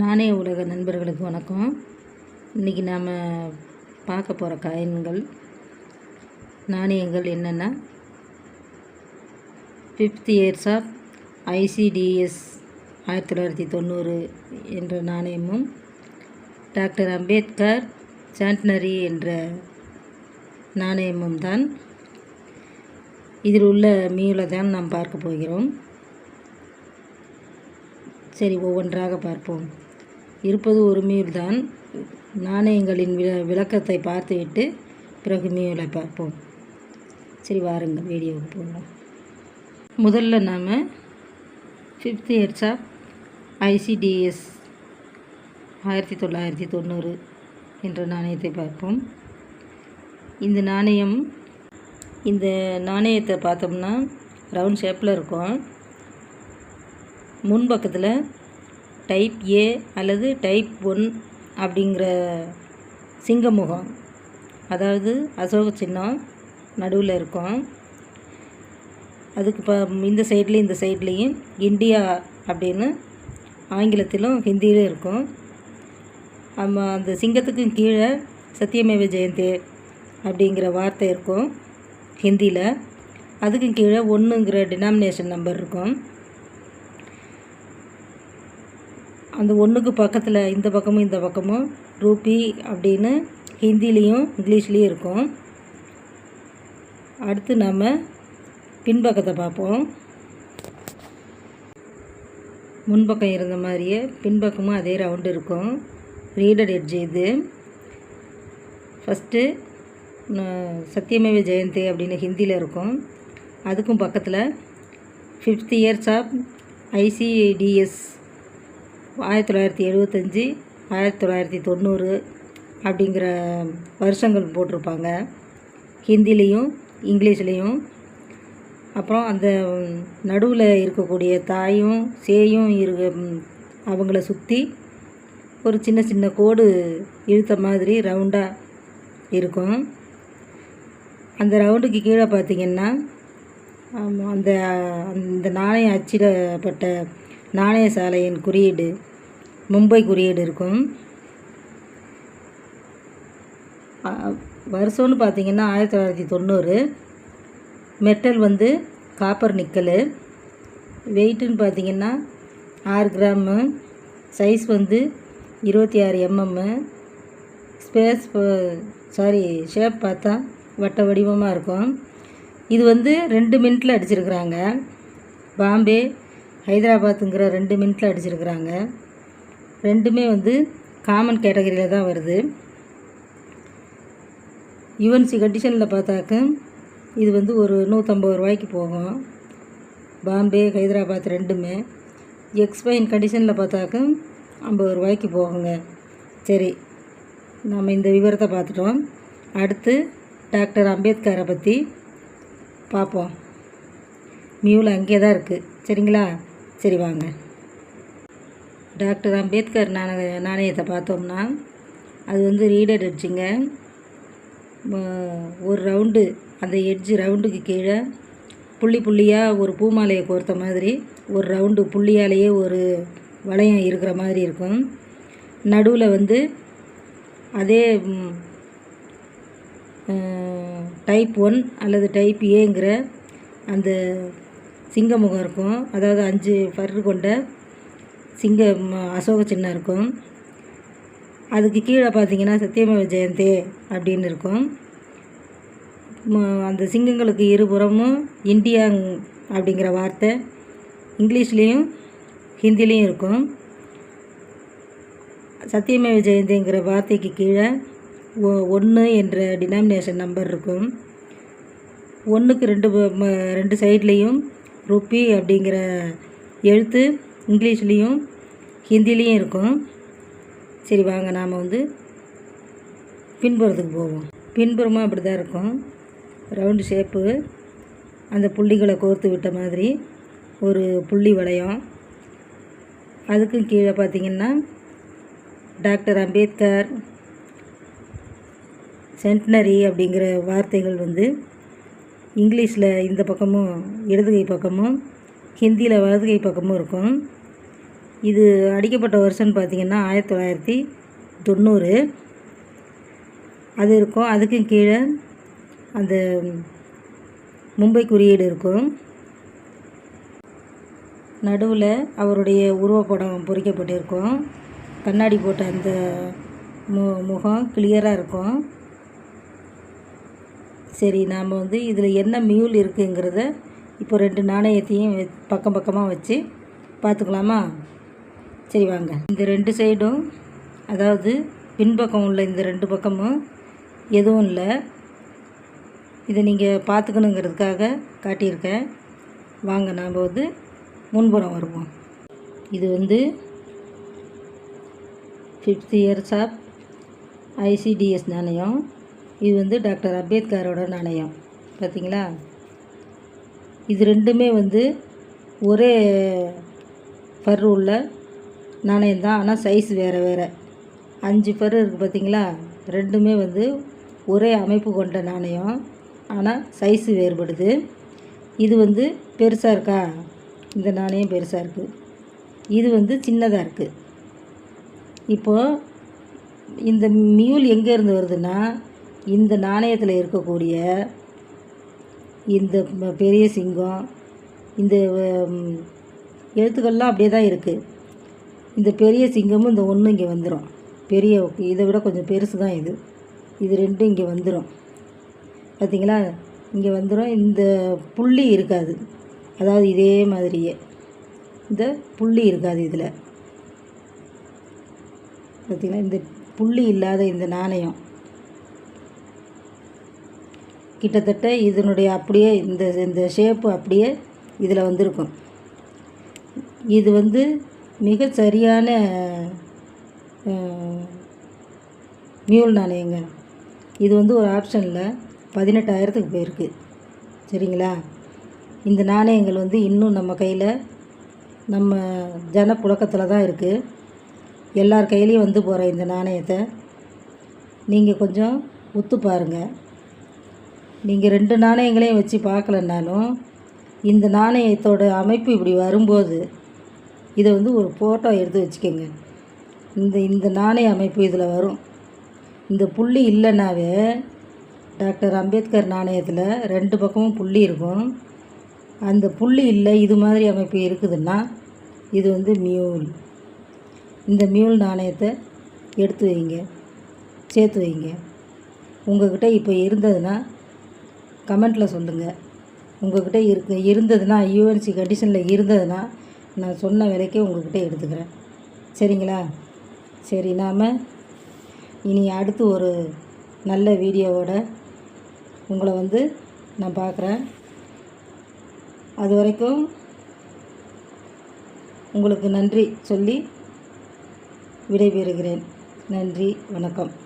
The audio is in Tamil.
நாணய உலக நண்பர்களுக்கு வணக்கம். இன்றைக்கி நாம் பார்க்க போகிற காயின்கள் நாணயங்கள் என்னென்னா ஃபிஃப்த் இயர்ஸ் ஆஃப் ஐசிடிஎஸ் ஆயிரத்தி தொள்ளாயிரத்தி தொண்ணூறு என்ற நாணயமும் டாக்டர் அம்பேத்கர் சாண்ட்னரி என்ற நாணயமும் தான். இதில் உள்ள மீளை தான் நாம் பார்க்க போகிறோம். சரி ஒவ்வொன்றாக பார்ப்போம். இருப்பது ஒரு மியூல் தான் நாணயங்களின் விள விளக்கத்தை பார்த்துவிட்டு பிறகு மியூலை பார்ப்போம். சரி வாருங்கள் வீடியோவுக்கு போகலாம். முதல்ல நாம் ஃபிஃப்த் இயர்ஸ் ஆஃப் ஐசிடிஎஸ் ஆயிரத்தி தொள்ளாயிரத்தி தொண்ணூறு என்ற நாணயத்தை பார்ப்போம். இந்த நாணயம் இந்த நாணயத்தை பார்த்தோம்னா ரவுண்ட் ஷேப்பில் இருக்கும். முன் பக்கத்தில் டைப் ஏ அல்லது டைப் ஒன் அப்படிங்கிற சிங்கமுகம். அதாவது அசோக சின்னம் நடுவில் இருக்கும். அதுக்கு ப இந்த சைட்லேயும் இந்த சைட்லேயும் இந்தியா அப்படின்னு ஆங்கிலத்திலும் ஹிந்தியிலும் இருக்கும். நம்ம அந்த சிங்கத்துக்கும் கீழே சத்தியமேவ ஜெயந்தி அப்படிங்கிற வார்த்தை இருக்கும் ஹிந்தியில். அதுக்கும் கீழே ஒன்றுங்கிற டினாமினேஷன் நம்பர் இருக்கும். அந்த ஒன்றுக்கு பக்கத்தில் இந்த பக்கமும் இந்த பக்கமும் ரூபி அப்படின்னு ஹிந்திலேயும் இங்கிலீஷ்லேயும் இருக்கும். அடுத்து நாம் பின்பக்கத்தை பார்ப்போம். முன்பக்கம் இருந்த மாதிரியே பின்பக்கமும் அதே ரவுண்டு இருக்கும். ரீடட் எட்ஜ் இது. ஃபஸ்ட்டு சத்தியமேவ ஜெயந்தி அப்படின்னு ஹிந்தியில் இருக்கும். அதுக்கும் பக்கத்தில் ஃபிஃப்த் இயர்ஸ் ஆஃப் ஐசிடிஎஸ் ஆயிரத்தி தொள்ளாயிரத்தி எழுபத்தஞ்சி ஆயிரத்தி தொள்ளாயிரத்தி தொண்ணூறு அப்படிங்கிற வருஷங்கள் போட்டிருப்பாங்க. ஹிந்திலேயும் இங்கிலீஷ்லேயும். அப்புறம் அந்த நடுவில் இருக்கக்கூடிய தாயும் சேயும் இரு அவங்கள சுற்றி ஒரு சின்ன சின்ன கோடு இழுத்த மாதிரி ரவுண்டாக இருக்கும். அந்த ரவுண்டுக்கு கீழே பார்த்திங்கன்னா அந்த அந்த நாணயம் அச்சிடப்பட்ட நாணய சாலையின் குறியீடு மும்பை குறியீடு இருக்கும். வருஷம்னு பார்த்தீங்கன்னா ஆயிரத்தி தொள்ளாயிரத்தி தொண்ணூறு. மெட்டல் வந்து காப்பர் நிக்கல். வெயிட்டுன்னு பார்த்தீங்கன்னா ஆறு கிராமு. சைஸ் வந்து இருபத்தி ஆறு எம்எம்மு ஸ்பேஸ் சாரி ஷேப் பார்த்தா வட்ட வடிவமாக இருக்கும். இது வந்து ரெண்டு மினிட்டில் அடிச்சிருக்கிறாங்க. பாம்பே ஹைதராபாத்துங்கிற ரெண்டு மினிட்டில் அடிச்சிருக்கிறாங்க. ரெண்டுமே வந்து காமன் கேட்டகரியில் தான் வருது. யுஎன்சி கண்டிஷனில் பார்த்தாக்க இது வந்து ஒரு நூற்றம்பது ரூபாய்க்கு போகும். பாம்பே ஹைதராபாத் ரெண்டுமே. எக்ஸ்பைன் கண்டிஷனில் பார்த்தாக்க ஐம்பது ரூபாய்க்கு போகுங்க. சரி நம்ம இந்த விவரத்தை பார்த்துட்டோம். அடுத்து டாக்டர் அம்பேத்கரை பற்றி பார்ப்போம். மியூவில் அங்கே தான் இருக்குது சரிங்களா? சரி வாங்க. டாக்டர் அம்பேத்கர் நாணய நாணயத்தை பார்த்தோம்னா அது வந்து ரீடட் எட்ஜுங்க. ஒரு ரவுண்டு அந்த எட்ஜு ரவுண்டுக்கு கீழே புள்ளி புள்ளியாக ஒரு பூமாலையை கோர்த்த மாதிரி ஒரு ரவுண்டு புள்ளியாலேயே ஒரு வளையம் இருக்கிற மாதிரி இருக்கும். நடுவில் வந்து அதே டைப் ஒன் அல்லது டைப் ஏங்கிற அந்த சிங்கமுகம் இருக்கும். அதாவது அஞ்சு பரு கொண்ட சிங்க அசோக சின்னம் இருக்கும். அதுக்கு கீழே பார்த்தீங்கன்னா சத்தியமேவ ஜெயந்தி அப்படின்னு இருக்கும். அந்த சிங்கங்களுக்கு இருபுறமும் இந்தியா அப்படிங்கிற வார்த்தை இங்கிலீஷ்லேயும் ஹிந்திலையும் இருக்கும். சத்தியமேவ ஜெயந்திங்கிற வார்த்தைக்கு கீழே ஒன்று என்ற டினாமினேஷன் நம்பர் இருக்கும். ஒன்றுக்கு ரெண்டு ரெண்டு சைட்லேயும் ருப்பி அப்படிங்கிற எழுத்து இங்கிலீஷ்லேயும் ஹிந்திலேயும் இருக்கும். சரி வாங்க நாம் வந்து பின்புறத்துக்கு போவோம். பின்புறமும் அப்படி தான் இருக்கும். Round shape. அந்த புள்ளிகளை கோர்த்து விட்ட மாதிரி ஒரு புள்ளி வளையம். அதுக்கும் கீழே பார்த்திங்கன்னா டாக்டர் அம்பேத்கர் சென்டனரி அப்படிங்கிற வார்த்தைகள் வந்து இங்கிலீஷில் இந்த பக்கமும் இடதுகை பக்கமும் ஹிந்தியில் வலதுகை பக்கமும் இருக்கும். இது அடிக்கப்பட்ட வருஷம்னு பார்த்தீங்கன்னா ஆயிரத்தி தொள்ளாயிரத்தி தொண்ணூறு. அது இருக்கும். அதுக்கும் கீழே அந்த மும்பை குறியீடு இருக்கும். நடுவில் அவருடைய உருவப்படம் பொறிக்கப்பட்டிருக்கும். கண்ணாடி போட்ட அந்த மு முகம் கிளியராக இருக்கும். சரி நாம் வந்து இதில் என்ன மியூல் இருக்குங்கிறத இப்போ ரெண்டு நாணயத்தையும் பக்கம் பக்கமாக வச்சு பார்த்துக்கலாமா? சரி வாங்க. இந்த ரெண்டு சைடும் அதாவது பின்பக்கம் உள்ள இந்த ரெண்டு பக்கமும் எதுவும் இல்லை. இதை நீங்கள் பார்த்துக்கணுங்கிறதுக்காக காட்டியிருக்கேன். வாங்க நாம் வந்து முன்புறம் வருவோம். இது வந்து ஃபிஃப்த் இயர்ஸ் ஆஃப் ஐசிடிஎஸ் நாணயம். இது வந்து டாக்டர் அம்பேத்கரோட நாணயம். பார்த்தீங்களா இது ரெண்டுமே வந்து ஒரே ஃபர் உள்ள நாணயம் தான் ஆனால் சைஸ் வேறு வேறு. அஞ்சு பேர் இருக்குது பார்த்தீங்களா ரெண்டுமே வந்து ஒரே அமைப்பு கொண்ட நாணயம். ஆனால் சைஸு வேறுபடுது. இது வந்து பெருசாக இருக்கா? இந்த நாணயம் பெருசாக இருக்குது இது வந்து சின்னதாக இருக்குது இப்போது இந்த மியூல் எங்கேருந்து வருதுன்னா இந்த நாணயத்தில் இருக்கக்கூடிய இந்த பெரிய சிங்கம் இந்த எழுத்துக்கள்லாம் அப்படியே தான் இருக்குது இந்த பெரிய சிங்கமும் இந்த ஒன்று இங்கே வந்துடும் பெரிய இதை விட கொஞ்சம் பெருசு தான் இது. இது ரெண்டும் இங்கே வந்துடும் பார்த்தீங்களா இங்கே வந்துடும் இந்த புள்ளி இருக்காது. அதாவது இதே மாதிரியே. இந்த புள்ளி இருக்காது இதில். பார்த்திங்களா இந்த புள்ளி இல்லாத இந்த நாணயம். கிட்டத்தட்ட இதனுடைய அப்படியே இந்த இந்த ஷேப்பு அப்படியே இதில் வந்திருக்கும். இது வந்து மிக சரியான மியூல் நாணயங்க. இது வந்து ஒரு ஆப்ஷனில் பதினெட்டாயிரத்துக்கு போயிருக்கு. சரிங்களா? இந்த நாணயங்கள் வந்து இன்னும் நம்ம கையில் நம்ம ஜன புழக்கத்தில் தான் இருக்குது எல்லார் கையிலையும் வந்து போகிற இந்த நாணயத்தை நீங்கள் கொஞ்சம் ஒத்து பாருங்கள் நீங்கள் ரெண்டு நாணயங்களையும் வச்சு பார்க்கலன்னாலும் இந்த நாணயத்தோட அமைப்பு இப்படி வரும்போது இதை வந்து ஒரு ஃபோட்டோ எடுத்து வச்சுக்கோங்க. இந்த இந்த நாணய அமைப்பு இதில் வரும். இந்த புள்ளி இல்லைன்னாவே டாக்டர் அம்பேத்கர் நாணயத்தில் ரெண்டு பக்கமும் புள்ளி இருக்கும். அந்த புள்ளி இல்லை இது மாதிரி அமைப்பு இருக்குதுன்னா இது வந்து மியூல் இந்த மியூல் நாணயத்தை எடுத்து வைங்க. சேர்த்து வைங்க. உங்கள்கிட்ட இப்போ இருந்ததுன்னா கமெண்ட்டில் சொல்லுங்கள் உங்கள்கிட்ட இருக்கு இருந்ததுன்னா யூஎன்சி கண்டிஷனில் இருந்ததுன்னா நான் சொன்ன விலைக்கே உங்கள்கிட்ட எடுத்துக்கிறேன். சரிங்களா? சரி நாம் இனி அடுத்து ஒரு நல்ல வீடியோவோட உங்களை வந்து நான் பார்க்குறேன். அது வரைக்கும் உங்களுக்கு நன்றி சொல்லி விடைபெறுகிறேன். நன்றி வணக்கம்.